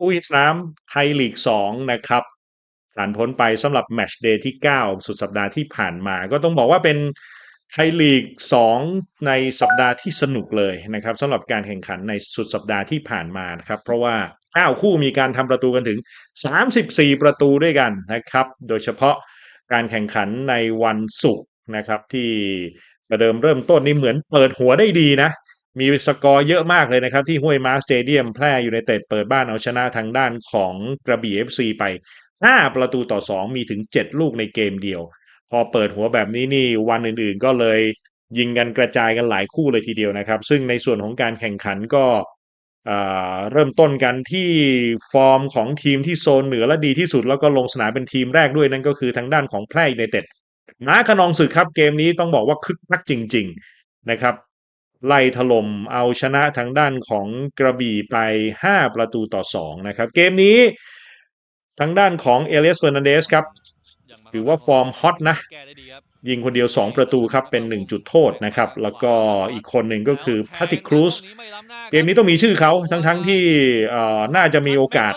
อุ้ยน้ำไทยลีก 2 นะครับผ่านพ้นไปสำหรับแมชเดย์ที่ 9 สุดสัปดาห์ที่ผ่านมา ก็ต้องบอกว่าเป็นไทยลีก 2 ในสัปดาห์ที่สนุกเลยนะครับสำหรับการแข่งขันในสุดสัปดาห์ที่ผ่านมานะครับ เพราะว่า 9 คู่มีการทำประตูกันถึง 34 ประตูด้วยกันนะครับ โดยเฉพาะการแข่งขันในวันศุกร์นะครับที่ประเดิมเริ่มต้นนี่เหมือนเปิดหัวได้ดีนะ มีสกอร์เยอะมากเลยนะครับ ที่ห้วยม้าสเตเดียมแพร่ยูไนเต็ดเปิดบ้านเอาชนะทางด้านของกระบี่ FC ไป 5 ประตูต่อ 2 มีถึง 7 ลูกในเกมเดียว พอเปิดหัวแบบนี้นี่วันอื่นๆก็เลยยิงกันกระจายกันหลายคู่เลยทีเดียวนะครับ ซึ่งในส่วนของการแข่งขันก็เริ่มต้นกันที่ฟอร์มของทีมที่โซนเหนือและดีที่สุด แล้วก็ลงสนามเป็นทีมแรกด้วยนั่นก็คือทางด้านของแพร่ยูไนเต็ดม้าขนองศึกครับเกมนี้ต้องบอกว่าคึกคักจริง ๆนะครับ ไล่ถล่มเอาชนะทางด้านของกระบี่ไป 5 ประตูต่อ 2 นะครับ เกมนี้ทางด้านของเอเลสเฟอร์นันเดสครับถือว่าฟอร์มฮอตนะ ยิงคนเดียว 2 ประตูครับ เป็น 1 จุดโทษนะครับ แล้วก็อีกคนหนึ่งก็คือพาติครูสเกมนี้ต้องมีชื่อเขาทั้งๆที่เอ่น่าจะมีโอกาส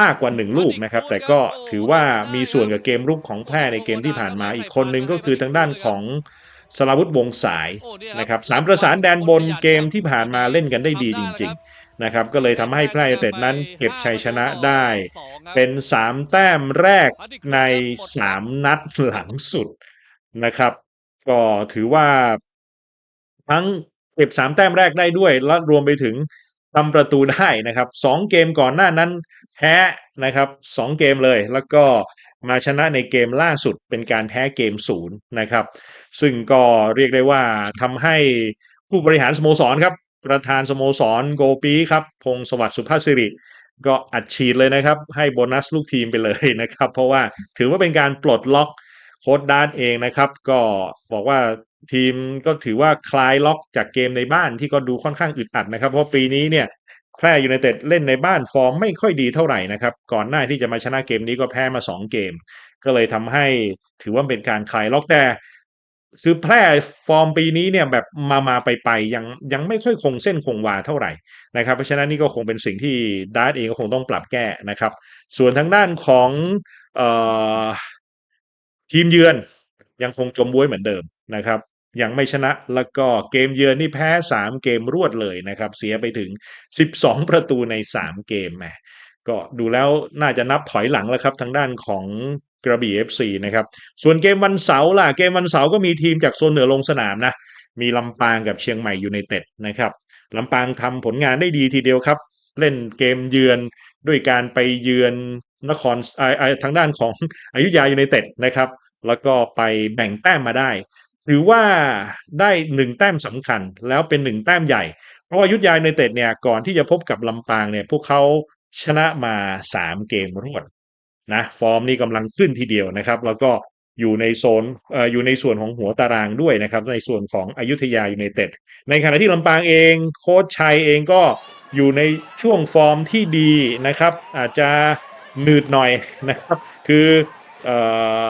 มากกว่า 1 ลูกนะครับ แต่ก็ถือว่ามีส่วนกับเกมรุกของแพร่ในเกมที่ผ่านมาอีกคนหนึ่งก็คือทางด้านของ สลาวุธวงศ์สายนะครับสามประสานแดนบนเกมที่ผ่านมาเล่นกันได้ดีจริง ๆ นะครับ ก็เลยทำให้แพร่ยูไนเต็ดนั้นเก็บชัยชนะได้ เป็น 3 แต้มแรกใน 3 นัดหลังสุดนะครับ ก็ถือว่าทั้งเก็บ 3 แต้มแรกได้ด้วย และรวมไปถึง ทำประตูได้นะครับ2เกมก่อนหน้านั้นแพ้นะครับ2เกมเลย แล้วก็มาชนะในเกมล่าสุดเป็นการแพ้เกมศูนย์นะครับ ซึ่งก็เรียกได้ว่าทำให้ผู้บริหารสโมสรครับ ประธานสโมสรโกปีครับพงศ์สวัสดิ์สุภาพสิริก็อัดฉีดเลยนะครับ ให้โบนัสลูกทีมไปเลยนะครับ เพราะว่าถือว่าเป็นการปลดล็อกโค้ดด้านเองนะครับ ก็บอกว่า ทีมก็ถือว่าคลายล็อกจากเกมในบ้านที่ก็ดูค่อนข้างอึดอัดนะครับ เพราะปีนี้เนี่ยแพร่ยูไนเต็ดเล่นในบ้านฟอร์มไม่ค่อยดีเท่าไหร่นะครับ ก่อนหน้าที่จะมาชนะเกมนี้ก็แพ้มา 2 เกม ก็เลยทำให้ถือว่าเป็นการคลายล็อกแต่คือแพร่ฟอร์มปีนี้เนี่ยแบบมามาไปไปยังยังไม่ค่อยคงเส้นคงวาเท่าไหร่นะครับ เพราะฉะนั้นนี่ก็คงเป็นสิ่งที่ดาร์ตเองก็คงต้องปรับแก้นะครับ ส่วนทางด้านของออทีมเยือนยังคงจมบ้วยเหมือนเดิมนะครับ ยังไม่ชนะ แล้วก็เกมเยือนนี่แพ้ 3 เกมรวดเลยนะครับ เสียไปถึง 12 ประตูใน 3 เกมแหมก็ดูแล้วน่าจะนับถอยหลังแล้วครับทางด้านของกระบี่ FC นะครับ ส่วนเกมวันเสาร์ล่ะ เกมวันเสาร์ก็มีทีมจากโซนเหนือลงสนามนะ มีลำปางกับเชียงใหม่ยูไนเต็ดนะครับลำปางทำผลงานได้ดีทีเดียวครับ เล่นเกมเยือนด้วยการไปเยือนนครทางด้านของอยุธยายูไนเต็ดนะครับ แล้วก็ไปแบ่งแต้มมาได้ ถือว่าได้หนึ่งแต้มสำคัญแล้วเป็นหนึ่งแต้มใหญ่ เพราะว่ายุธยายูไนเต็ดเนี่ยก่อนที่จะพบกับลำปางเนี่ยพวกเขาชนะมาสามเกมรวดนะฟอร์มนี่กำลังขึ้นทีเดียวนะครับ แล้วก็อยู่ในโซนเอ่ออยู่ในส่วนของหัวตารางด้วยนะครับ ในส่วนของอยุธยายูไนเต็ดในขณะที่ลำปางเองโค้ชชัยเองก็อยู่ในช่วงฟอร์มที่ดีนะครับ อาจจะหนืดหน่อยนะครับ คือเอ่อ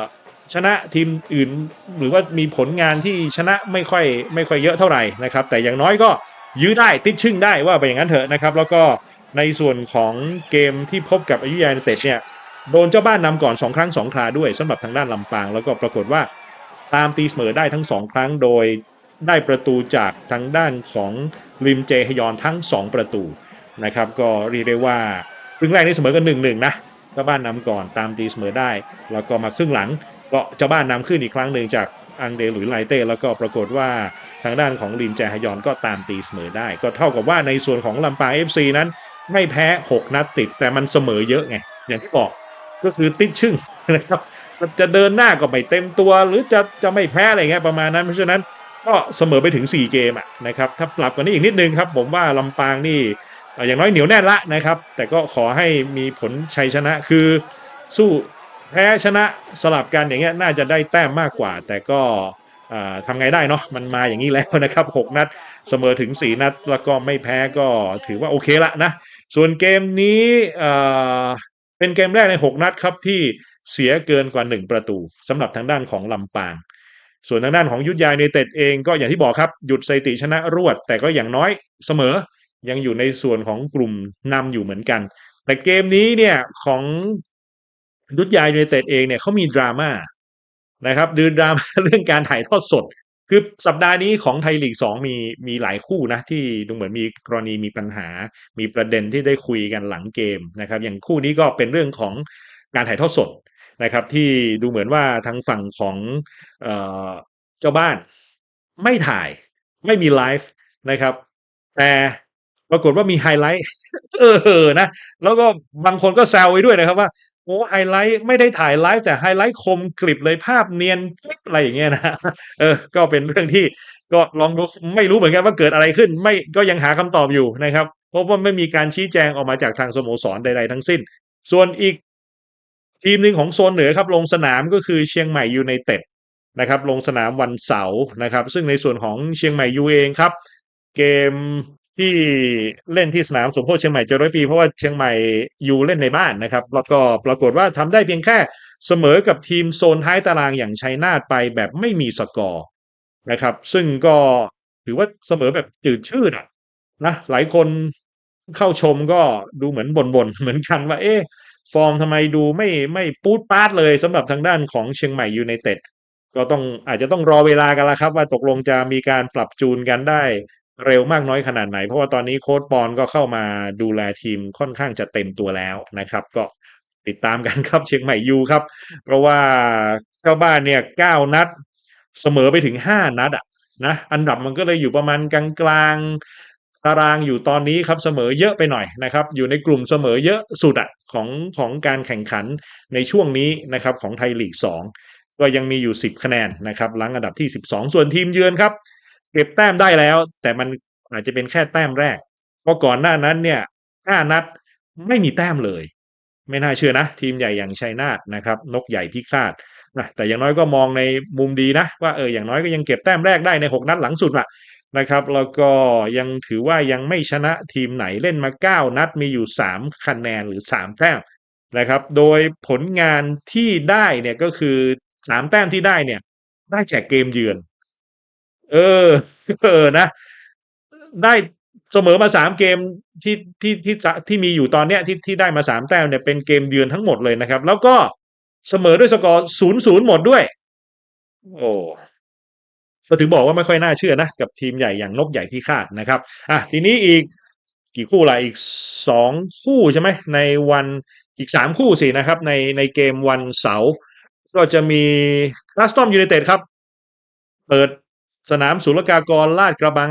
ชนะทีมอื่น หรือว่ามีผลงานที่ชนะไม่ค่อยไม่ค่อยเยอะเท่าไหร่นะครับ แต่อย่างน้อยก็ยื้อได้ติดชึ่งได้ว่าไปอย่างนั้นเถอะนะครับ แล้วก็ในส่วนของเกมที่พบกับอายุยายนเต็ดเนี่ยโดนเจ้าบ้านนำก่อน 2 ครั้ง 2 คราด้วยสำหรับทางด้านลำปาง แล้วก็ปรากฏว่าตามตีเสมอได้ทั้ง 2 ครั้งโดยได้ประตูจากทางด้านของริมเจฮยอนทั้ง 2 ประตูนะครับ ก็เรียกได้ว่าครึ่งแรกนี่เสมอกันหนึ่งหนึ่งนะเจ้าบ้านนำก่อนตามตีเสมอได้ แล้วก็มาครึ่งหลัง ก็เจ้าบ้านนำขึ้นอีกครั้งหนึ่งจากอังเดหรือไลเต้แล้วก็ปรากฏว่าทางด้านของริมแจฮยอนก็ตามตีเสมอได้ ก็เท่ากับว่าในส่วนของลำปาง FC นั้น ไม่แพ้ 6 นัดติด แต่มันเสมอเยอะไง อย่างที่บอกก็คือติดชึ่งนะครับจะเดินหน้าก็ไม่เต็มตัว หรือจะจะไม่แพ้อะไรเงี้ยประมาณนั้นเพราะฉะนั้นก็เสมอไปถึง 4 เกมอะนะครับถ้าปรับกว่านี้อีกนิดนึงครับ ผมว่าลำปางนี่อย่างน้อยเหนียวแน่นละนะครับ แต่ก็ขอให้มีผลชัยชนะคือสู้ แพ้ชนะสลับกันอย่างเงี้ยน่าจะได้แต้มมากกว่า แต่ก็ทำไงได้เนาะมันมาอย่างนี้แล้วนะครับ 6 นัดเสมอถึง 4 นัด แล้วก็ไม่แพ้ก็ถือว่าโอเคละนะ ส่วนเกมนี้เป็นเกมแรกใน 6 นัดครับที่เสียเกินกว่า 1 ประตูสำหรับทางด้านของลำปาง ส่วนทางด้านของยุทธยายูไนเต็ดเองก็อย่างที่บอกครับ หยุดสถิติชนะรวด แต่ก็อย่างน้อยเสมอยังอยู่ในส่วนของกลุ่มนำอยู่เหมือนกัน แต่เกมนี้เนี่ยของ ยุทธยายูไนเต็ดเองเนี่ยเขามีดราม่านะครับดูดราม่าเรื่องการถ่ายทอดสด คือสัปดาห์นี้ของไทยลีกสองมีมีหลายคู่นะ ที่ดูเหมือนมีกรณีมีปัญหา มีประเด็นที่ได้คุยกันหลังเกมนะครับ อย่างคู่นี้ก็เป็นเรื่องของการถ่ายทอดสดนะครับที่ดูเหมือนว่าทางฝั่งของเเจ้าบ้านไม่ถ่ายไม่มีไลฟ์นะครับ แต่ปรากฏว่ามีไฮไลท์เออนะ แล้วก็บางคนก็แซวไว้ด้วยนะครับว่า โอ้ไฮไลท์ไม่ได้ถ่ายไลฟ์แต่ไฮไลท์คมกริบเลยภาพเนียนกริบอะไรอย่างเงี้ยนะเออ ก็เป็นเรื่องที่ก็ลองดูไม่รู้เหมือนกันว่าเกิดอะไรขึ้น ไม่ก็ยังหาคำตอบอยู่นะครับ เพราะว่าไม่มีการชี้แจงออกมาจากทางสโมสรใดๆทั้งสิ้น ส่วนอีกทีมหนึ่งของโซนเหนือครับ ลงสนามก็คือเชียงใหม่ยูไนเต็ดนะครับ ลงสนามวันเสาร์นะครับ ซึ่งในส่วนของเชียงใหม่ยูเองครับ เกม ที่เล่นที่สนามสมโพธิเชียงใหม่เจร้อยปีเพราะว่าเชียงใหม่อยู่เล่นในบ้านนะครับแล้วก็ปรากฏว่าทำได้เพียงแค่เสมอกับทีมโซนท้ายตารางอย่างชัยนาทไปแบบไม่มีสกอร์นะครับ ซึ่งก็ถือว่าเสมอแบบจืดชืดอะนะหลายคนเข้าชมก็ดูเหมือนบ่นๆเหมือนกันว่า เอ๊ะฟอร์มทำไมดูไม่ไม่ปูดปาดเลยสำหรับทางด้านของเชียงใหม่ยูไนเต็ดก็ต้องอาจจะต้องรอเวลากันละครับ ว่าตกลงจะมีการปรับจูนกันได้ เร็วมากน้อยขนาดไหน เพราะว่าตอนนี้โค้ชปอนก็เข้ามาดูแลทีมค่อนข้างจะเต็มตัวแล้วนะครับ ก็ติดตามกันครับเชียงใหม่ยูครับ เพราะว่าเจ้าบ้านเนี่ยเก้านัด เสมอไปถึงห้านัดอะนะอันดับมันก็เลยอยู่ประมาณกลางกลางๆตารางอยู่ตอนนี้ครับเสมอเยอะไปหน่อยนะครับ อยู่ในกลุ่มเสมอเยอะสุดอะของของการแข่งขันในช่วงนี้นะครับของไทยลีกสองก็ยังมีอยู่ 10 คะแนนนะครับหลังอันดับที่ 12 ส่วนทีมเยือนครับ เก็บแต้มได้แล้ว แต่มันอาจจะเป็นแค่แต้มแรก เพราะก่อนหน้านั้นเนี่ย5นัดไม่มีแต้มเลย ไม่น่าเชื่อนะ ทีมใหญ่อย่างชัยนาทนะครับ นกใหญ่พิฆาตนะแต่อย่างน้อยก็มองในมุมดีนะ ว่าเอออย่างน้อยก็ยังเก็บแต้มแรกได้ใน 6 นัดหลังสุดอะนะครับแล้วก็ยังถือว่ายังไม่ชนะทีมไหนเล่นมา 9 นัดมีอยู่ 3 คะแนนหรือ 3 แต้มนะครับ โดยผลงานที่ได้เนี่ยก็คือสามแต้มที่ได้เนี่ยได้จากเกมเยือน เออ เออนะ ได้เสมอมาสามเกมที่ที่ที่จะที่มีอยู่ตอนเนี้ยที่ที่ได้มาสามแต้มเนี่ยเป็นเกมเยือนทั้งหมดเลยนะครับ แล้วก็เสมอด้วยสกอร์ศูนย์ศูนย์หมดด้วย โอ้ก็ถึงบอกว่าไม่ค่อยน่าเชื่อนะ กับทีมใหญ่อย่างนกใหญ่พิฆาตนะครับ อะทีนี้อีกกี่คู่ละอีกสองคู่ใช่ไหมในวันอีกสามคู่สินะครับ ในในเกมวันเสาร์ก็จะมีคลาสตอมยูไนเต็ดครับ เปิด สนามศุลกากรลาดกระบัง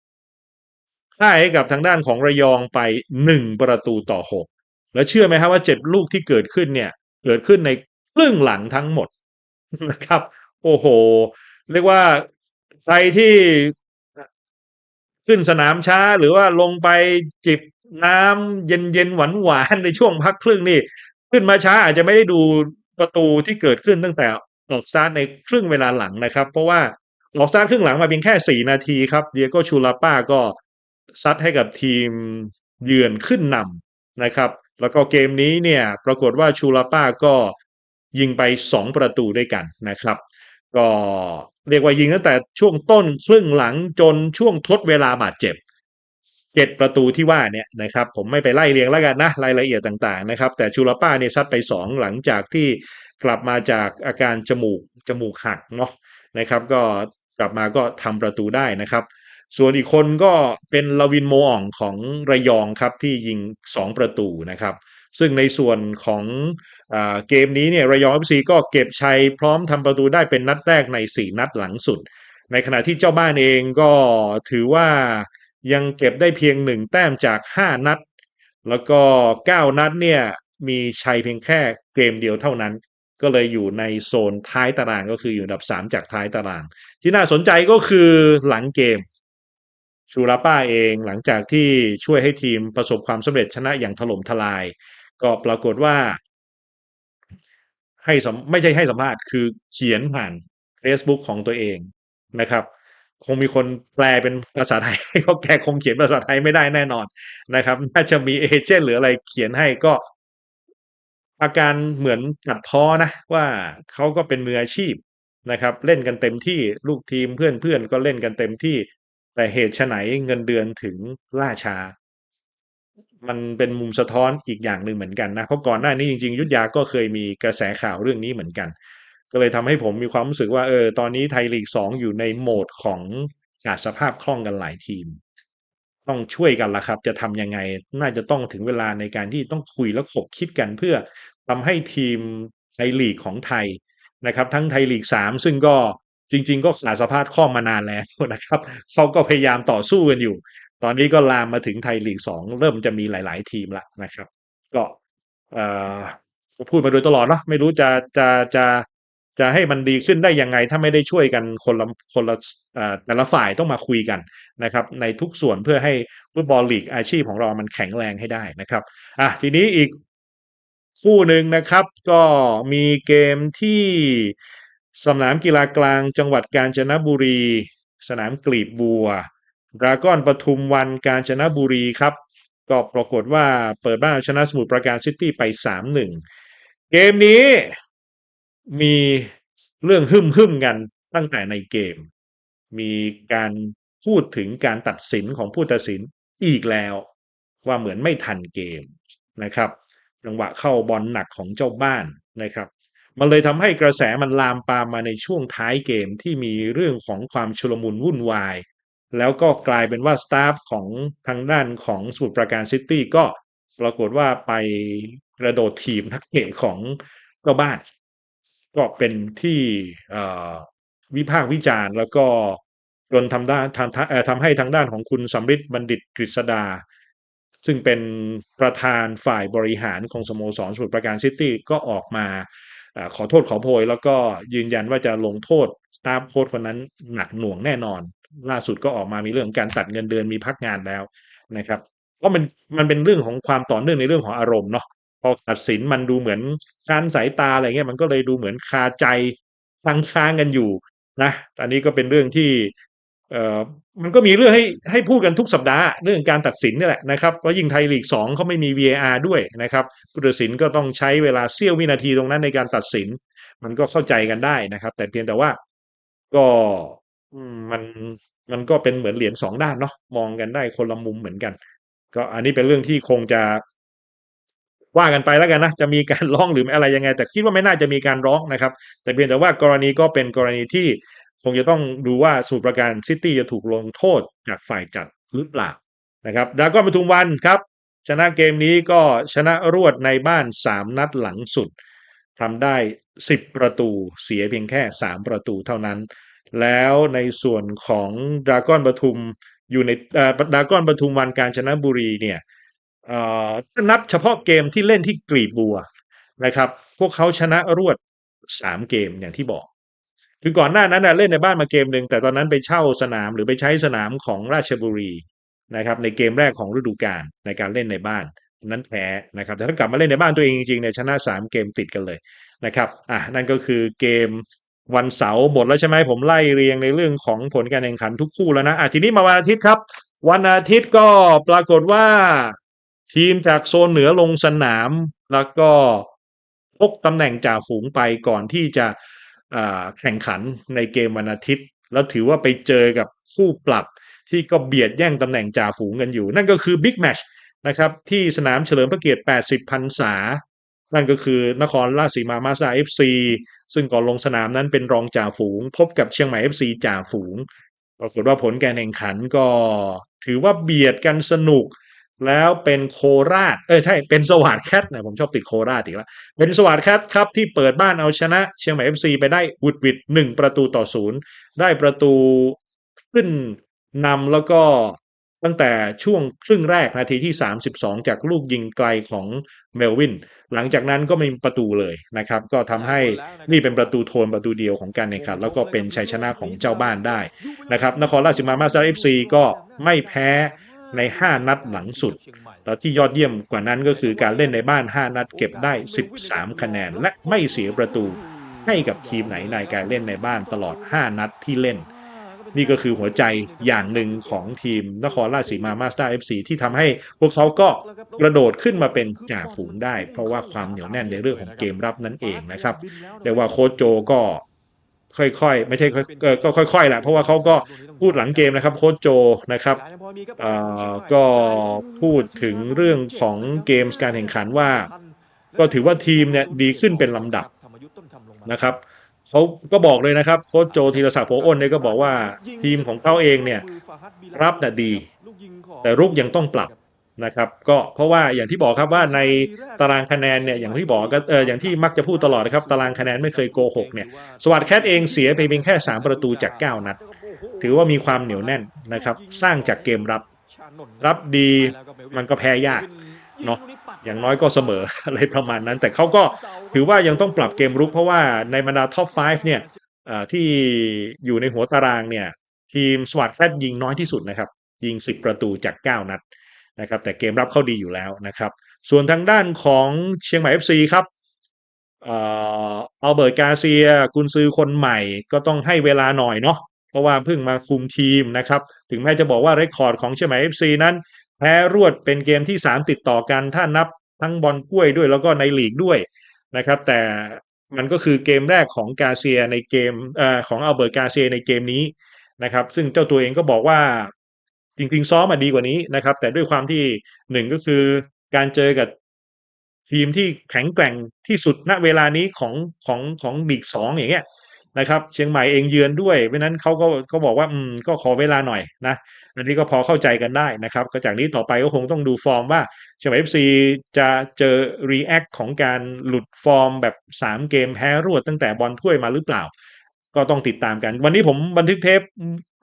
54พ่ายให้กับทางด้านของระยองไป 1 ประตูต่อ 6 แล้วเชื่อไหมครับว่า7ลูกที่เกิดขึ้นเนี่ย เกิดขึ้นในครึ่งหลังทั้งหมดนะครับ โอ้โห เรียกว่าใครที่ขึ้นสนามช้าหรือว่าลงไปจิบน้ำเย็นๆหวานๆในช่วงพักครึ่งนี่ ขึ้นมาช้าอาจจะไม่ได้ดูประตูที่เกิดขึ้นตั้งแต่ออกสตาร์ทในครึ่งเวลาหลังนะครับ เพราะว่า ออกสตาร์ทครึ่งหลังมาเพียงแค่ 4 นาทีครับเดียโกชูลาป้าก็ซัดให้กับทีมเยือนขึ้นนำนะครับ แล้วก็เกมนี้เนี่ยปรากฏว่าชูลาป้าก็ยิงไป 2 ประตูด้วยกันนะครับ ก็เรียกว่ายิงตั้งแต่ช่วงต้นครึ่งหลังจนช่วงทดเวลาบาดเจ็บเจ็ดประตูที่ว่าเนี่ยนะครับผมไม่ไปไล่เรียงแล้วกันนะรายละเอียดต่างๆนะครับ แต่ชูลาป้าเนี่ยซัดไปสองหลังจากที่กลับมาจากอาการจมูกจมูกหักเนาะนะครับ ก็ กลับมาก็ทำประตูได้นะครับ ส่วนอีกคนก็เป็นลาวินโมอ่องของระยองครับที่ยิง 2 ประตูนะครับ ซึ่งในส่วนของอเกมนี้เนี่ยระยองเอฟซีก็เก็บชัยพร้อมทำประตูได้เป็นนัดแรกใน 4 นัดหลังสุด ในขณะที่เจ้าบ้านเองก็ถือว่ายังเก็บได้เพียงหนึ่งแต้มจาก 5 นัด แล้วก็ 9 นัดเนี่ยมีชัยเพียงแค่เกมเดียวเท่านั้น ก็เลยอยู่ในโซนท้ายตารางก็คืออยู่อันดับ 3 จากท้ายตาราง ที่น่าสนใจก็คือหลังเกม ชูราป้าเองหลังจากที่ช่วยให้ทีมประสบความสำเร็จชนะอย่างถล่มทลาย ก็ปรากฏว่าให้สมไม่ใช่ให้สัมภาษณ์คือเขียนผ่าน Facebook ของตัวเองนะครับ คงมีคนแปลเป็นภาษาไทยก็แกคงเขียนภาษาไทยไม่ได้แน่นอนนะครับ น่าจะมีเอเจนต์หรืออะไรเขียนให้ก็ อาการเหมือนตัดพ้อนะว่าเขาก็เป็นมืออาชีพนะครับ เล่นกันเต็มที่ลูกทีมเพื่อนๆก็เล่นกันเต็มที่ แต่เหตุไฉนเงินเดือนถึงล่าช้า มันเป็นมุมสะท้อนอีกอย่างหนึ่งเหมือนกันนะเพราะก่อนหน้านี้จริงๆ ยุทธยาก็เคยมีกระแสข่าวเรื่องนี้เหมือนกัน ก็เลยทำให้ผมมีความรู้สึกว่าเออตอนนี้ไทยลีกสองอยู่ในโหมดของขาดสภาพคล่องกันหลายทีม ต้องช่วยกันละครับ จะทำยังไง น่าจะต้องถึงเวลาในการที่ต้องคุยและขบคิดกันเพื่อทำให้ทีมไทยลีกของไทยนะครับ ทั้งไทยลีกสามซึ่งก็จริง ๆ ก็ขาดสภาพคล่องมานานแล้วนะครับเขาก็พยายามต่อสู้กันอยู่ ตอนนี้ก็ลามมาถึงไทยลีกสองเริ่มจะมีหลาย ๆ ทีมละนะครับ ก็เอ่อพูดมาโดยตลอดเนาะไม่รู้จะจะจะ จะให้มันดีขึ้นได้ยังไง ถ้าไม่ได้ช่วยกันคนละคนละแต่ละฝ่ายต้องมาคุยกันนะครับ ในทุกส่วนเพื่อให้ฟุตบอลลีกอาชีพของเรามันแข็งแรงให้ได้นะครับอะทีนี้อีกคู่หนึ่งนะครับ ก็มีเกมที่สนามกีฬากลางจังหวัดกาญจนบุรี สนามกลีบบัวดราก้อนปทุมวันกาญจนบุรีครับ ก็ปรากฏว่าเปิดบ้านชนะสมุทรปราการซิตี้ไป 3-1 เกมนี้ มีเรื่องหึ่มหึ่มกันตั้งแต่ในเกม มีการพูดถึงการตัดสินของผู้ตัดสินอีกแล้ว ว่าเหมือนไม่ทันเกมนะครับจังหวะเข้าบอลหนักของเจ้าบ้านนะครับ มันเลยทำให้กระแสมันลามปามมาในช่วงท้ายเกมที่มีเรื่องของความชุลมุนวุ่นวาย แล้วก็กลายเป็นว่าสตาฟของทางด้านของสมุทรปราการซิตี้ก็ปรากฏว่าไปกระโดดทีมนักเตะของเจ้าบ้าน ก็เป็นที่วิพากษ์วิจารณ์ แล้วก็จนทำด้านทำทำให้ทางด้านของคุณสำริดบัณฑิตกฤษดา ซึ่งเป็นประธานฝ่ายบริหารของสโมสรสมุทรปราการซิตี้ก็ออกมาอขอโทษขอโพย แล้วก็ยืนยันว่าจะลงโทษสตาฟโค้ชคนนั้นหนักหน่วงแน่นอน ล่าสุดก็ออกมามีเรื่องการตัดเงินเดือนมีพักงานแล้วนะครับเพราะมันมันเป็นเรื่องของความต่อเนื่องในเรื่องของอารมณ์เนาะ พอตัดสินมันดูเหมือนค้านสายตาอะไรเงี้ยมันก็เลยดูเหมือนคาใจค้างค้างกันอยู่นะอันนี้ก็เป็นเรื่องที่เอ่อมันก็มีเรื่องให้ให้พูดกันทุกสัปดาห์เรื่องการตัดสินนี่แหละนะครับเพราะยิงไทยลีก2เขาไม่มี VAR ด้วยนะครับผู้ตัดสินก็ต้องใช้เวลาเสี้ยววินาทีตรงนั้นในการตัดสิน มันก็เข้าใจกันได้นะครับ แต่เพียงแต่ว่าก็มันมันก็เป็นเหมือนเหรียญสองด้านเนาะมองกันได้คนละมุมเหมือนกัน ก็อันนี้เป็นเรื่องที่คงจะ ว่ากันไปแล้วกันนะจะมีการร้องหรืออะไรยังไง แต่คิดว่าไม่น่าจะมีการร้องนะครับ แต่เพียงแต่ว่ากรณีก็เป็นกรณีที่คงจะต้องดูว่าสมุทรปราการซิตี้จะถูกลงโทษจากฝ่ายจัดหรือเปล่านะครับดาก้อนปทุมวันครับ ชนะเกมนี้ก็ชนะรวดในบ้าน 3 นัดหลังสุดทำได้ 10 ประตูเสียเพียงแค่ 3 ประตูเท่านั้น แล้วในส่วนของดราก้อนปทุมอยู่ในดราก้อนปทุมวันการชนะบุรีเนี่ย ถ้านับเฉพาะเกมที่เล่นที่กรีบบัวนะครับ พวกเขาชนะรวดสามเกมอย่างที่บอก คือก่อนหน้านั้นเล่นในบ้านมาเกมหนึ่งแต่ตอนนั้นไปเช่าสนามหรือไปใช้สนามของราชบุรีนะครับในเกมแรกของฤดูกาลในการเล่นในบ้านนั้นแพ้นะครับ แต่ถ้ากลับมาเล่นในบ้านตัวเองจริงๆเนี่ยชนะสามเกมติดกันเลยนะครับอะนั่นก็คือเกมวันเสาร์หมดแล้วใช่ไหมผมไล่เรียงในเรื่องของผลการแข่งขันทุกคู่แล้วนะอะทีนี้มาวันอาทิตย์ครับ วันอาทิตย์ก็ปรากฏว่า ทีมจากโซนเหนือลงสนาม แล้วก็พกตำแหน่งจ่าฝูงไปก่อนที่จะแข่งขันในเกมวันอาทิตย์ แล้วถือว่าไปเจอกับคู่ปรับที่ก็เบียดแย่งตำแหน่งจ่าฝูงกันอยู่ นั่นก็คือบิ๊กแมชนะครับที่สนามเฉลิมพระเกียรติ 80 พรรษา นั่นก็คือนครราชสีมามาสด้าเอฟซีซึ่งก่อนลงสนามนั้นเป็นรองจ่าฝูง พบกับเชียงใหม่เอฟซีจ่าฝูง ปรากฏว่าผลการแข่งขันก็ถือว่าเบียดกันสนุก แล้วเป็นโคราช เออใช่ เป็นสวัสดแคทนะผมชอบติดโคราชอีกแล้วเป็นสวัสดแคทครับที่เปิดบ้านเอาชนะ เชียงใหม่เอฟซีไปได้วุดวิดหนึ่งประตูต่อศูนย์ได้ประตูขึ้นนำแล้วก็ตั้งแต่ช่วงครึ่งแรกนาทีที่ 32 จากลูกยิงไกลของเมลวิน หลังจากนั้นก็ไม่มีประตูเลยนะครับ ก็ทำให้นี่เป็นประตูโทนประตูเดียวของการแข่งขันแล้วก็เป็นชัยชนะของเจ้าบ้านได้นะครับนครราชสีมามาสด้าเอฟซีก็ไม่แพ้ ใน 5 นัดหลังสุด แล้วที่ยอดเยี่ยมกว่านั้นก็คือการเล่นในบ้าน 5 นัดเก็บได้ 13 คะแนน และไม่เสียประตูให้กับทีมไหนในการเล่นในบ้านตลอด 5 นัดที่เล่น นี่ก็คือหัวใจอย่างหนึ่งของทีมนครราชสีมามาสด้าเอฟซีที่ทำให้พวกเขาก็กระโดดขึ้นมาเป็นจ่าฝูงได้ เพราะว่าความเหนียวแน่นในเรื่องของเกมรับนั่นเองนะครับเรียกว่าโค้ชโจก็ ค่อยๆ ไม่ใช่ค่อยเออก็ค่อยๆแหละเพราะว่าเขาก็พูดหลังเกมนะครับโค้ชโจนะครับเอ่อก็พูดถึงเรื่องของเกมการแข่งขันว่า ก็ถือว่าทีมเนี่ยดีขึ้นเป็นลำดับนะครับเขาก็บอกเลยนะครับโค้ชโจธีรศักดิ์โพอ้นเนี่ยก็บอกว่าทีมของเขาเองเนี่ยรับน่ะดี แต่รุกยังต้องปรับ นะครับก็เพราะว่าอย่างที่บอกครับว่าในตารางคะแนนเนี่ยอย่างที่บอกก็เอออย่างที่มักจะพูดตลอดนะครับตารางคะแนนไม่เคยโกหกเนี่ยสวัสดแคทเองเสียไปเพียงแค่ 3 ประตูจาก 9 นัด ถือว่ามีความเหนียวแน่นนะครับสร้างจากเกมรับ รับดีมันก็แพ้ยากเนาะอย่างน้อยก็เสมออะไรประมาณนั้น แต่เขาก็ถือว่ายังต้องปรับเกมรุกเพราะว่าในบรรดาท็อป 5 เนี่ยที่อยู่ในหัวตารางเนี่ยทีมสวัสดแคทยิงน้อยที่สุดนะครับยิง 10 ประตูจาก 9 นัด นะครับแต่เกมรับเข้าดีอยู่แล้วนะครับ ส่วนทางด้านของเชียงใหม่ FC ครับเอ่ออัลเบิร์ตกาเซียกุนซือคนใหม่ก็ต้องให้เวลาหน่อยเนาะเพราะว่าเพิ่งมาคุมทีมนะครับ ถึงแม้จะบอกว่าเรคคอร์ดของเชียงใหม่ FC นั้น แพ้รวดเป็นเกมที่ 3 ติดต่อกัน ถ้านับทั้งบอลกล้วยด้วยแล้วก็ในลีกด้วยนะครับ แต่มันก็คือเกมแรกของกาเซียในเกมเอ่อของอัลเบิร์ตกาเซียในเกมนี้นะครับ ซึ่งเจ้าตัวเองก็บอกว่า จริงๆซ้อมมาดีกว่านี้นะครับ แต่ด้วยความที่หนึ่งก็คือการเจอกับทีมที่แข็งแกร่งที่สุดณเวลานี้ของของของลีกสองอย่างเงี้ยนะครับ เชียงใหม่เองเยือนด้วยเพราะนั้นเขาก็ก็บอกว่าอืมก็ขอเวลาหน่อยนะอันนี้ก็พอเข้าใจกันได้นะครับ ก็จากนี้ต่อไปก็คงต้องดูฟอร์มว่าเชียงใหม่ FC จะเจอ react ของการหลุดฟอร์มแบบ 3 เกมแพ้รวดตั้งแต่บอลถ้วยมาหรือเปล่า ก็ต้องติดตามกัน วันนี้ผมบันทึกเทป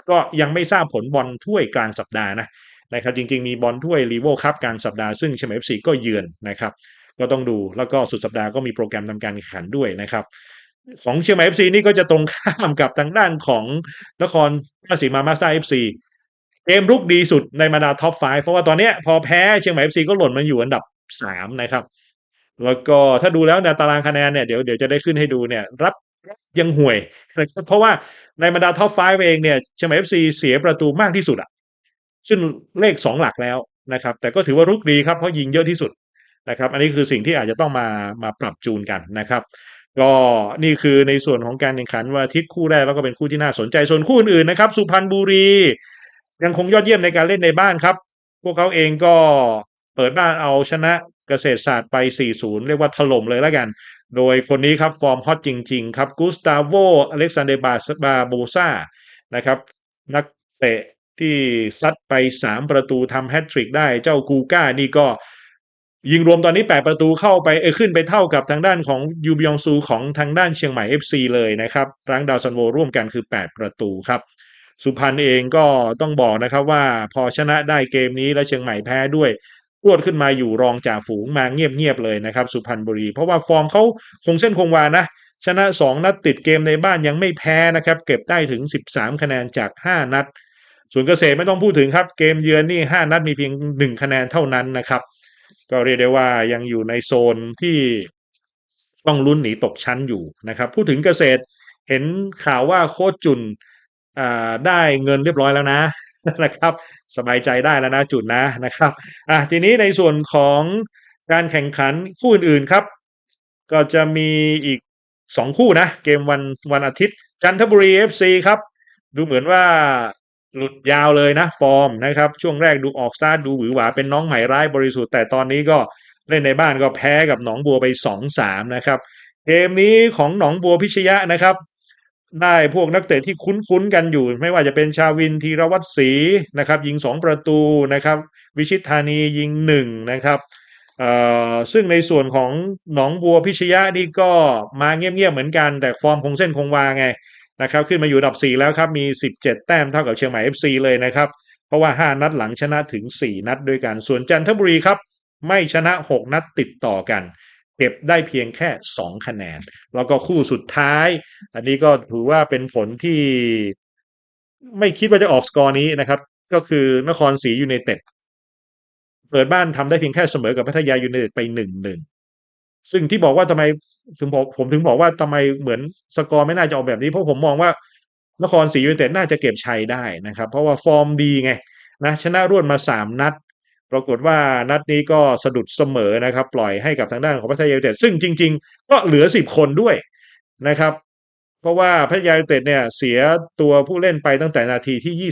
ก็ยังไม่ทราบผลบอลถ้วยกลางสัปดาห์นะนะครับจริงๆมีบอลถ้วยรีโวคัพกลางสัปดาห์ซึ่งเชียงใหม่ FC ก็เยือนนะครับก็ต้องดูแล้วก็สุดสัปดาห์ก็มีโปรแกรมทำการแข่งขันด้วยนะครับของเชียงใหม่ FC นี่ก็จะตรงข้ามกับทางด้านของนครราชสีมามาสเตอร์ FC เกมรุกดีสุดในบรรดาท็อป 5 เพราะว่าตอนนี้พอแพ้เชียงใหม่ FC ก็หล่นมาอยู่อันดับ 3 นะครับ แล้วก็ถ้าดูแล้วในตารางคะแนนเนี่ยเดี๋ยวเดี๋ยวจะได้ขึ้นให้ดูเนี่ย รับ ยังห่วยนะครับเพราะว่าในบรรดาท็อป5เองเนี่ยเชียงใหม่ FC เสียประตูมากที่สุดอะซึ่งเลข2หลักแล้วนะครับ แต่ก็ถือว่ารุกดีครับเพราะยิงเยอะที่สุดนะครับ อันนี้คือสิ่งที่อาจจะต้องมามาปรับจูนกันนะครับ ก็นี่คือในส่วนของการแข่งขันวันอาทิตย์คู่แรกแล้วก็เป็นคู่ที่น่าสนใจส่วนคู่อื่นๆนะครับ สุพรรณบุรี ยังคงยอดเยี่ยมในการเล่นในบ้านครับ พวกเขาเองก็เปิดบ้านเอาชนะเกษตรศาสตร์ไป 4-0 เรียกว่าถล่มเลยแล้วกัน โดยคนนี้ครับฟอร์มฮอตจริง ๆ ครับกุสตาโวอเล็กซานเดบาบาโบซานะครับ นักเตะที่ซัดไป 3 ประตูทำแฮตทริกได้เจ้ากูก้านี่ก็ยิงรวมตอนนี้ 8 ประตูเข้าไปเอขึ้นไปเท่ากับทางด้านของยูบยองซูของทางด้านเชียงใหม่ FC เลยนะครับรั้งดาวซันโวร่วมกันคือ 8 ประตูครับ สุพรรณเองก็ต้องบอกนะครับว่าพอชนะได้เกมนี้แล้วเชียงใหม่แพ้ด้วย รวดขึ้นมาอยู่รองจ่าฝูงมาเงียบๆเลยนะครับ สุพรรณบุรี เพราะว่าฟอร์มเขาคงเส้นคงวานะ ชนะ 2 นัดติดเกมในบ้านยังไม่แพ้นะครับ เก็บได้ถึง 13 คะแนนจาก 5 นัด ส่วนเกษตรไม่ต้องพูดถึงครับ เกมเยือนนี่ 5 นัดมีเพียง 1 คะแนนเท่านั้นนะครับ ก็เรียกได้ว่ายังอยู่ในโซนที่ต้องลุ้นหนีตกชั้นอยู่นะครับ พูดถึงเกษตรเห็นข่าวว่าโค้ชจุนได้เงินเรียบร้อยแล้วนะ นะครับสบายใจได้แล้วนะจุนนะนะครับอะทีนี้ในส่วนของการแข่งขันคู่อื่นๆครับ ก็จะมีอีกสองคู่นะ เกมวันวันอาทิตย์ จันทบุรี FC ครับ ดูเหมือนว่าหลุดยาวเลยนะ ฟอร์มนะครับ ช่วงแรกดูออกสตาร์ทดูหวือหวาเป็นน้องใหม่ร้ายบริสุทธิ์แต่ตอนนี้ก็เล่นในบ้านก็แพ้กับหนองบัวไป 2-3 นะครับ เกมนี้ของหนองบัวพิชยะนะครับ ได้พวกนักเตะที่คุ้นๆกันอยู่ ไม่ว่าจะเป็นชาวินธีรวัตรศรีนะครับ ยิง 2 ประตูนะครับ วิชิตธานียิง1นะครับซึ่งในส่วนของหนองบัวพิชยะนี่ก็มาเงียบๆเหมือนกัน แต่ฟอร์มคงเส้นคงวาไงนะครับ ขึ้นมาอยู่อันดับ 4 แล้วครับ มี 17 แต้มเท่ากับเชียงใหม่ FC เลยนะครับ เพราะว่า 5 นัดหลังชนะถึง 4 นัดด้วยกัน ส่วนจันทบุรีครับ ไม่ชนะ 6 นัดติดต่อกัน ก็บได้เพียงแค่ 2 คะแนน แล้วก็คู่สุดท้าย อันนี้ก็ถือว่าเป็นผลที่ไม่คิดว่าจะออกสกอร์นี้นะครับ ก็คือนครศรียูไนเต็ดเปิดบ้านทำได้เพียงแค่เสมอกับพัทยายูไนเต็ดไป1-1ซึ่งที่บอกว่าทำไมถึงบอกผมถึงบอกว่าทำไมเหมือนสกอร์ไม่น่าจะออกแบบนี้เพราะผมมองว่านครศรียูไนเต็ดน่าจะเก็บชัยได้นะครับ เพราะว่าฟอร์มดีไงนะชนะรวดมา3นัด ปรากฏว่านัดนี้ก็สะดุดเสมอนะครับ ปล่อยให้กับทางด้านของพัทยายูเต็ดซึ่งจริง ๆ ก็เหลือ 10 คนด้วยนะครับ เพราะว่าพัทยายูเต็ดเนี่ยเสียตัวผู้เล่นไปตั้งแต่นาทีที่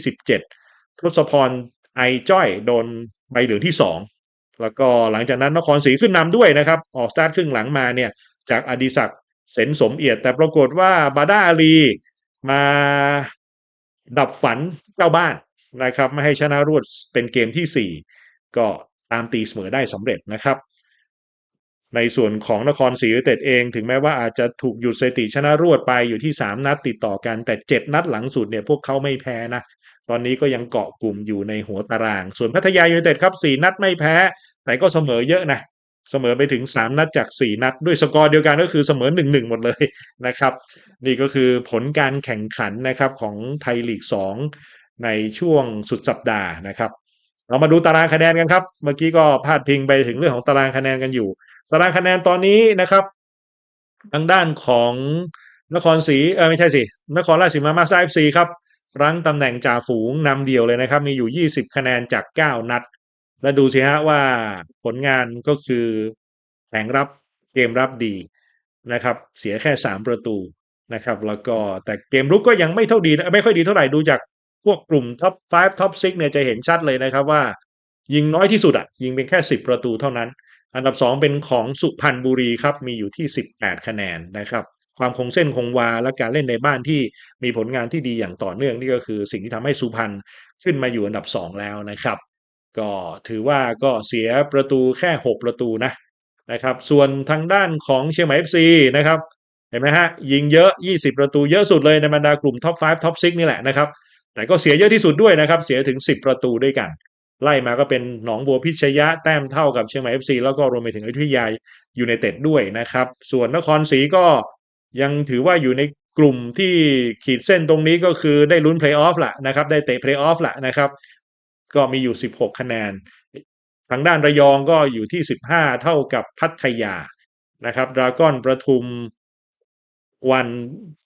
27 ทศพรไอจ้อยโดนใบเหลืองที่ 2 แล้วก็หลังจากนั้นนครศรีขึ้นนำด้วยนะครับ ออกสตาร์ทครึ่งหลังมาเนี่ยจากอดิศักดิ์เสนสมเอียด แต่ปรากฏว่าบาดาอาลีมาดับฝันเจ้าบ้านนะครับ ไม่ให้ชนะรวดเป็นเกมที่ 4 ก็ตามตีเสมอได้สำเร็จนะครับ ในส่วนของนครศรียูไนเต็ดเอง ถึงแม้ว่าอาจจะถูกหยุดสถิติชนะรวดไปอยู่ที่ 3 นัดติดต่อกันแต่ 7 นัดหลังสุดเนี่ยพวกเขาไม่แพ้นะตอนนี้ก็ยังเกาะกลุ่มอยู่ในหัวตาราง ส่วนพัทยายูไนเต็ดครับ 4 นัดไม่แพ้ แต่ก็เสมอเยอะนะเสมอไปถึง 3 นัดจาก 4 นัด ด้วยสกอร์เดียวกันก็คือเสมอ 1-1 หมดเลยนะครับ นี่ก็คือผลการแข่งขันนะครับของไทยลีก 2 ในช่วงสุดสัปดาห์นะครับ เรามาดูตารางคะแนนกันครับ เมื่อกี้ก็พาดพิงไปถึงเรื่องของตารางคะแนนกันอยู่ ตารางคะแนนตอนนี้นะครับทางด้านของนครศรีเออไม่ใช่สินครราชสีมามาซ่าเอฟซีครับรั้งตำแหน่งจ่าฝูงนำเดียวเลยนะครับ มีอยู่ 20 คะแนนจาก 9 นัด แล้วดูสิฮะว่าผลงานก็คือแผงรับเกมรับดีนะครับ เสียแค่ 3 ประตูนะครับ แล้วก็แต่เกมรุกก็ยังไม่เท่าดีนะไม่ค่อยดีเท่าไหร่ดูจาก พวกกลุ่มท็อป5ท็อป6เนี่ยจะเห็นชัดเลยนะครับว่า ยิงน้อยที่สุดอะยิงเป็นแค่ 10 ประตูเท่านั้น อันดับ 2 เป็นของสุพรรณบุรีครับมีอยู่ที่ 18 คะแนนนะครับความคงเส้นคงวาและการเล่นในบ้านที่มีผลงานที่ดีอย่างต่อเนื่องนี่ก็คือสิ่งที่ทำให้สุพรรณขึ้นมาอยู่อันดับ 2 แล้วนะครับ ก็ถือว่าก็เสียประตูแค่ 6 ประตูนะนะครับ ส่วนทางด้านของเชียงใหม่ FC นะครับเห็นไหมฮะยิงเยอะ 20 ประตูเยอะสุดเลยในบรรดากลุ่มท็อป5ท็อป6นี่แหละนะครับ แต่ก็เสียเยอะที่สุดด้วยนะครับ เสียถึง 10 ประตูด้วยกัน ไล่มาก็เป็นหนองบัวพิชยะแต้มเท่ากับเชียงใหม่ FC แล้วก็รวมไปถึงอยุธยายูไนเต็ดด้วยนะครับ ส่วนนครศรีก็ยังถือว่าอยู่ในกลุ่มที่ขีดเส้นตรงนี้ก็คือได้ลุ้นเพลย์ออฟละนะครับ ได้เตะเพลย์ออฟละนะครับ ก็มีอยู่ 16 คะแนน ทางด้านระยองก็อยู่ที่ 15 เท่ากับพัทยานะครับดราก้อนประทุม วัน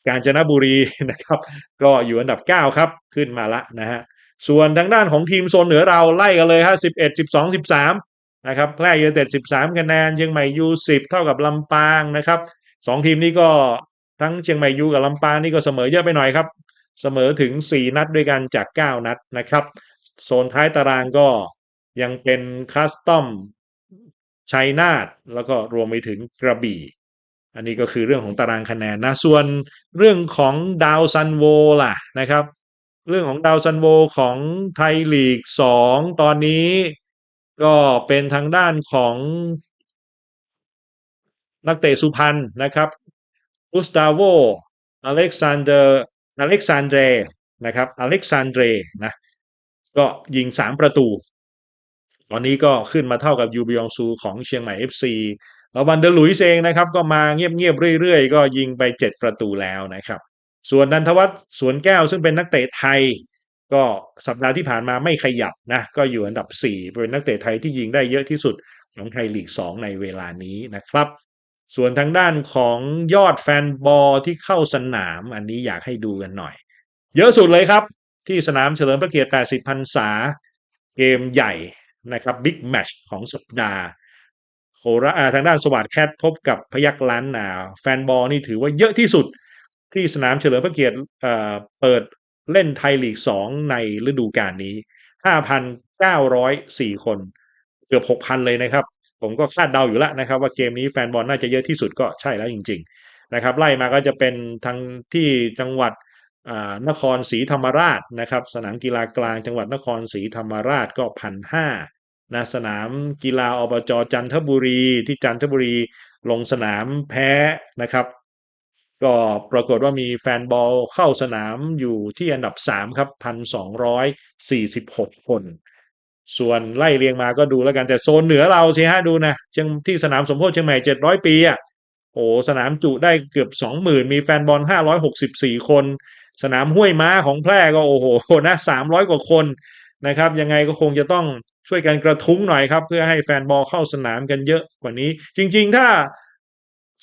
กาญจนบุรีนะครับ ก็อยู่อันดับ 9 ครับ ขึ้นมาละนะฮะส่วนทางด้านของทีมโซนเหนือเราไล่กันเลยฮะ11 12 13นะครับแพร่ยูเต็ด13คะแนนเชียงใหม่ยู10เท่ากับลำปางนะครับสองทีมนี้ก็ทั้งเชียงใหม่ยูกับลำปางนี่ก็เสมอเยอะไปหน่อยครับ เสมอถึง 4 นัดด้วยกันจาก 9 นัดนะครับ โซนท้ายตารางก็ยังเป็นคัสตอมชัยนาทแล้วก็รวมไปถึงกระบี่ อันนี้ก็คือเรื่องของตารางคะแนนนะ ส่วนเรื่องของดาวซันโวล่ะนะครับ เรื่องของดาวซันโวของไทยลีก 2 ตอนนี้ก็เป็นทางด้านของนักเตะสุพรรณนะครับอุสตาโวอเล็กซานเดอร์อเล็กซานเดรนะครับอเล็กซานเดรนะก็ยิง 3 ประตู ตอนนี้ก็ขึ้นมาเท่ากับยูบิองซูของเชียงใหม่ FC แล้ววันเดอร์ลุยเองนะครับ ก็มาเงียบๆเรื่อยๆ ก็ยิงไป 7 ประตูแล้วนะครับ ส่วนนันทวัฒน์สวนแก้วซึ่งเป็นนักเตะไทย ก็สัปดาห์ที่ผ่านมาไม่ขยับนะ ก็อยู่อันดับ 4 เป็นนักเตะไทยที่ยิงได้เยอะที่สุดของไทยลีก 2 ในเวลานี้นะครับ ส่วนทางด้านของยอดแฟนบอลที่เข้าสนามอันนี้อยากให้ดูกันหน่อย เยอะสุดเลยครับ ที่สนามเฉลิมพระเกียรติ 80 พรรษาเกมใหญ่นะครับบิ๊กแมชของสัปดาห์ ราทางด้านสวัสดแคทพบกับพยักล้านนาแฟนบอลนี่ถือว่าเยอะที่สุดที่สนามเฉลิมพระเกียรติเปิดเล่นไทยลีก 2 ในฤดูกาลนี้ 5,904 คน เกือบ 6,000 เลยนะครับ ผมก็คาดเดาอยู่แล้วนะครับ ว่าเกมนี้แฟนบอลน่าจะเยอะที่สุดก็ใช่แล้วจริง ๆ นะครับ ไล่มาก็จะเป็นทางที่จังหวัดนครศรีธรรมราชนะครับ สนามกีฬากลางจังหวัดนครศรีธรรมราชก็พันห้า นะสนามกีฬาอบจจันทบุรีที่จันทบุรีลงสนามแพ้นะครับ ก็ปรากฏว่ามีแฟนบอลเข้าสนามอยู่ที่อันดับ 3 ครับ 1,246 คน ส่วนไล่เรียงมาก็ดูแล้วกันแต่โซนเหนือเราสิฮะดูนะเชียงที่สนามสมโพธิเชียงใหม่ 700 ปีอะโอ้สนามจุได้เกือบ 20,000 มีแฟนบอล 564 คน สนามห้วยม้าของแพร่ก็โอ้โหนะ300 กว่าคน นะครับ ยังไงก็คงจะต้องช่วยกันกระทุ้งหน่อยครับ เพื่อให้แฟนบอลเข้าสนามกันเยอะกว่านี้ จริง ๆ ถ้า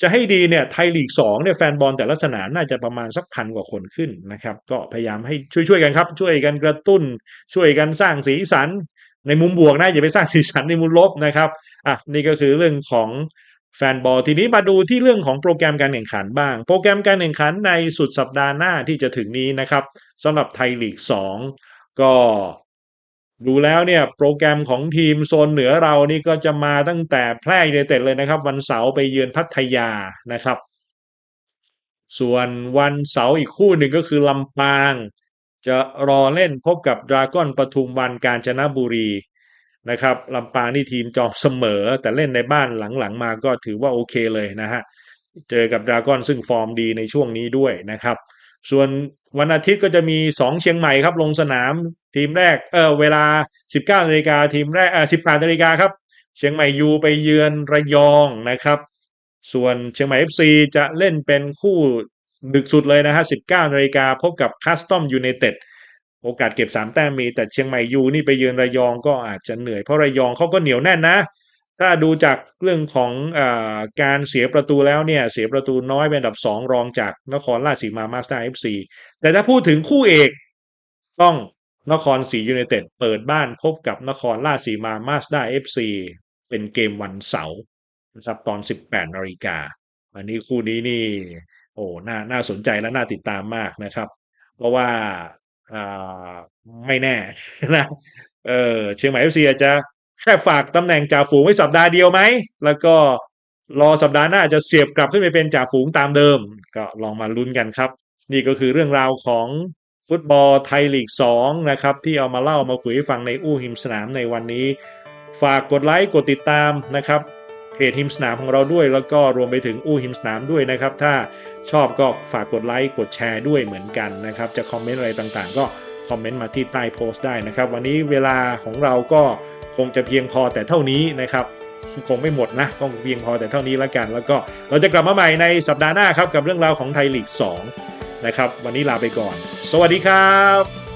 จะให้ดีเนี่ยไทยลีก2เนี่ยแฟนบอลแต่ละสนามน่าจะประมาณสักพันกว่าคนขึ้นนะครับ ก็พยายามให้ช่วยๆกันครับ ช่วยกันกระตุ้น ช่วยกันสร้างสีสัน ในมุมบวกนะอย่าไปสร้างสีสันในมุมลบนะครับอะนี่ก็คือเรื่องของแฟนบอลทีนี้มาดูที่เรื่องของโปรแกรมการแข่งขันบ้าง โปรแกรมการแข่งขันในสุดสัปดาห์หน้าที่จะถึงนี้นะครับสำหรับไทยลีก 2 ก็ ดูแล้วเนี่ยโปรแกรมของทีมโซนเหนือเรานี่ก็จะมาตั้งแต่แพร่ยูไนเต็ดเลยนะครับ วันเสาร์ไปเยือนพัทยานะครับ ส่วนวันเสาร์อีกคู่หนึ่งก็คือลำปาง จะรอเล่นพบกับดราก้อนปทุมวันกาญจนบุรีนะครับลำปางนี่ทีมจอมเสมอ แต่เล่นในบ้านหลังๆมาก็ถือว่าโอเคเลยนะฮะเจอกับดราก้อนซึ่งฟอร์มดีในช่วงนี้ด้วยนะครับ ส่วนวันอาทิตย์ก็จะมี 2 เชียงใหม่ครับ ลงสนามทีมแรกเออเวลา 19นาฬิกาทีมแรกเออ18นาฬิกาครับ เชียงใหม่ยูไปเยือนระยองนะครับ ส่วนเชียงใหม่ FC จะเล่นเป็นคู่ดึกสุดเลยนะฮะ19นาฬิกาพบกับคัสตอมยูไนเต็ดโอกาสเก็บ 3 แต้มมี แต่เชียงใหม่ยูนี่ไปเยือนระยองก็อาจจะเหนื่อยเพราะระยองเขาก็เหนียวแน่นนะ ถ้าดูจากเรื่องของอการเสียประตูแล้วเนี่ยเสียประตูน้อยเป็นอันดับ 2 รองจากนครราชสีมามาสเตอร์เอฟซีแต่ถ้าพูดถึงคู่เอกต้องนครศรียูไนเต็ดเปิดบ้านพบกับนครราชสีมามาสเตอร์เอฟซีเป็นเกมวันเสาร์นะครับตอน 18นาฬิกาอันนี้คู่นี้นี่โอ้น่าน่าสนใจและน่าติดตามมากนะครับ เพราะว่าอ่าไม่แน่นะเออเชียงใหม่เอฟซีอาจจะ แค่ฝากตำแหน่งจ่าฝูงไว้สัปดาห์เดียวไหม แล้วก็รอสัปดาห์หน้าจะเสียบกลับขึ้นไปเป็นจ่าฝูงตามเดิม ก็ลองมาลุ้นกันครับ นี่ก็คือเรื่องราวของฟุตบอลไทยลีก 2 นะครับ ที่เอามาเล่ามาคุยให้ฟังในอู้หิมสนามในวันนี้ ฝากกดไลค์กดติดตามนะครับเพจหิมสนามของเราด้วย แล้วก็รวมไปถึงอู้หิมสนามด้วยนะครับ ถ้าชอบก็ฝากกดไลค์กดแชร์ด้วยเหมือนกันนะครับ จะคอมเมนต์อะไรต่างๆ ก็ คอมเมนต์มาที่ใต้โพสต์ได้นะครับ วันนี้เวลาของเราก็คงจะเพียงพอแต่เท่านี้นะครับคงไม่หมดนะคงเพียงพอแต่เท่านี้แล้วกัน แล้วก็เราจะกลับมาใหม่ในสัปดาห์หน้าครับกับเรื่องราวของไทยลีก 2 นะครับ วันนี้ลาไปก่อน สวัสดีครับ